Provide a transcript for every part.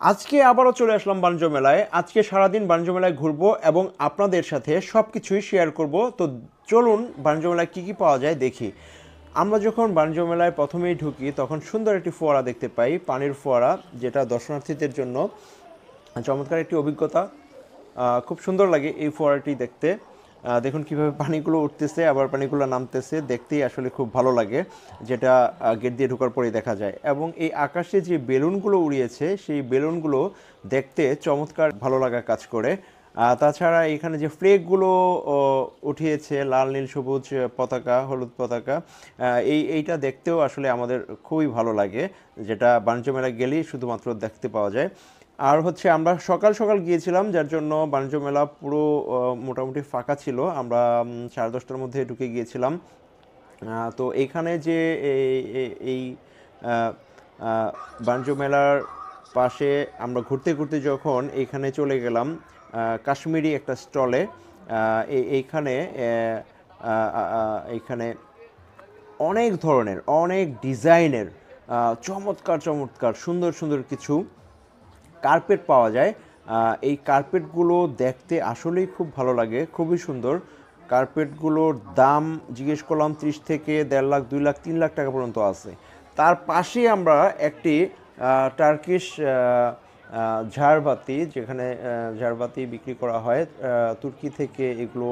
আজকে আবারও চলে আসলাম বাণিজ্য মেলায় আজকে সারাদিন বাণিজ্য মেলায় ঘুরবো এবং আপনাদের সাথে সব কিছুই শেয়ার করব। তো চলুন বাণিজ্য মেলায় কী কী পাওয়া যায় দেখি। আমরা যখন বাণিজ্য মেলায় প্রথমেই ঢুকি, তখন সুন্দর একটি ফোয়ারা দেখতে পাই, পানির ফোয়ারা, যেটা দর্শনার্থীদের জন্য চমৎকার একটি অভিজ্ঞতা। খুব সুন্দর লাগে এই ফোয়ারাটি দেখতে। দেখুন কীভাবে পানিগুলো উঠতেছে, আবার পানিগুলো নামতেছে, দেখতেই আসলে খুব ভালো লাগে, যেটা গেট দিয়ে ঢোকার পরেই দেখা যায়। এবং এই আকাশে যে বেলুনগুলো উড়িয়েছে, সেই বেলুনগুলো দেখতে চমৎকার ভালো লাগা কাজ করে। তাছাড়া এখানে যে ফ্লেগগুলো উঠিয়েছে, লাল, নীল, সবুজ পতাকা, হলুদ পতাকা এই, এইটা দেখতেও আসলে আমাদের খুবই ভালো লাগে, যেটা বাণিজ্য মেলায় গেলেই শুধুমাত্র দেখতে পাওয়া যায়। আর হচ্ছে আমরা সকাল সকাল গিয়েছিলাম, যার জন্য বাণিজ্য মেলা পুরো মোটামুটি ফাঁকা ছিল। আমরা সাড়ে দশটার মধ্যে ঢুকে গিয়েছিলাম। তো এইখানে যে এই- বাণিজ্য মেলার পাশে আমরা ঘুরতে ঘুরতে যখন এইখানে চলে গেলাম কাশ্মীরি একটা স্টলে এইখানে এইখানে অনেক ধরনের, অনেক ডিজাইনের চমৎকার চমৎকার, সুন্দর সুন্দর কিছু কার্পেট পাওয়া যায়। এই কার্পেটগুলো দেখতে আসলেই খুব ভালো লাগে, খুবই সুন্দর। কার্পেটগুলোর দাম জিজ্ঞেস করলাম ত্রিশ থেকে দেড় লাখ, দুই লাখ, তিন লাখ টাকা পর্যন্ত আছে। তার পাশেই আমরা একটি টার্কিশ ঝাড়বাতি, যেখানে ঝাড়বাতি বিক্রি করা হয় তুর্কি থেকে এগুলো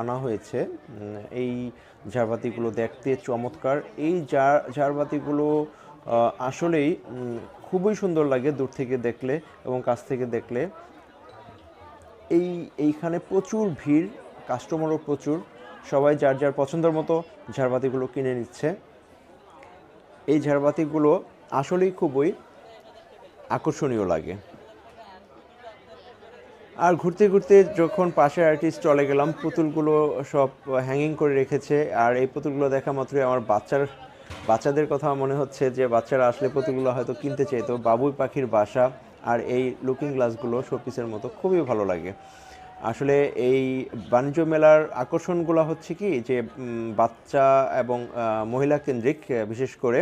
আনা হয়েছে। এই ঝাড়বাতিগুলো দেখতে চমৎকার। এই ঝাড় ঝাড়বাতিগুলো আসলেই খুবই সুন্দর লাগে দূর থেকে দেখলে এবং কাছ থেকে দেখলে। এই, এইখানে প্রচুর ভিড় কাস্টমারও প্রচুর। সবাই যার যার পছন্দের মতো ঝাড়বাতিগুলো কিনে নিচ্ছে। এই ঝাড়বাতিগুলো আসলেই খুবই আকর্ষণীয় লাগে। আর ঘুরতে ঘুরতে যখন পাশে আরেকটি স্টলে গেলাম, পুতুলগুলো সব হ্যাঙ্গিং করে রেখেছে। আর এই পুতুলগুলো দেখা মাত্রই আমার বাচ্চার বাচ্চাদের কথা মনে হচ্ছে যে বাচ্চারা আসলে পুতুলগুলো হয়তো কিনতে চাইতো। বাবুই পাখির বাসা আর এই লুকিং গ্লাসগুলো শোপিসের মতো খুবই ভালো লাগে। আসলে এই বাণিজ্য মেলার আকর্ষণগুলো হচ্ছে কি যে বাচ্চা এবং মহিলা কেন্দ্রিক বিশেষ করে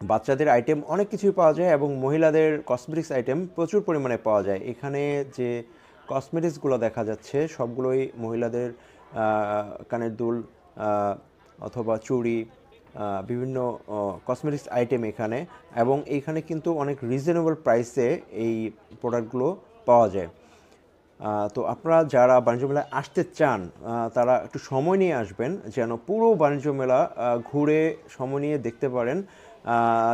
বাচ্চাদের আইটেম অনেক কিছুই পাওয়া যায় এবং মহিলাদের কসমেটিক্স আইটেম প্রচুর পরিমাণে পাওয়া যায়। এখানে যে কসমেটিক্সগুলো দেখা যাচ্ছে সবগুলোই মহিলাদের কানের দুল অথবা চুড়ি বিভিন্ন কসমেটিক্স আইটেম এখানে এবং এইখানে কিন্তু অনেক রিজনেবল প্রাইসে এই প্রোডাক্টগুলো পাওয়া যায়। তো আপনারা যারা বাণিজ্য মেলায় আসতে চান তারা একটু সময় নিয়ে আসবেন যেন পুরো বাণিজ্য মেলা ঘুরে সময় নিয়ে দেখতে পারেন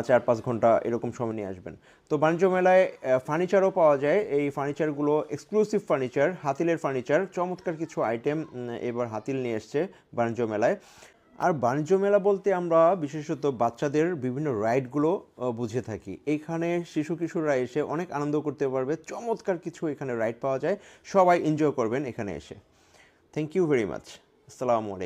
চার পাঁচ ঘণ্টা এরকম সময় নিয়ে আসবেন। তো বাণিজ্য মেলায় ফার্নিচারও পাওয়া যায়। এই ফার্নিচারগুলো এক্সক্লুসিভ ফার্নিচার হাতিলের ফার্নিচার চমৎকার কিছু আইটেম এবার হাতিল নিয়ে এসছে বাণিজ্য মেলায়। আর বাণিজ্য মেলা বলতে আমরা বিশেষত বাচ্চাদের বিভিন্ন রাইডগুলো বুঝে থাকি। এখানে শিশু কিশোররা এসে অনেক আনন্দ করতে পারবে। চমৎকার কিছু এখানে রাইড পাওয়া যায়। সবাই এনজয় করবেন এখানে এসে। থ্যাংক ইউ ভেরি মাচ আসসালামু আলাইকুম।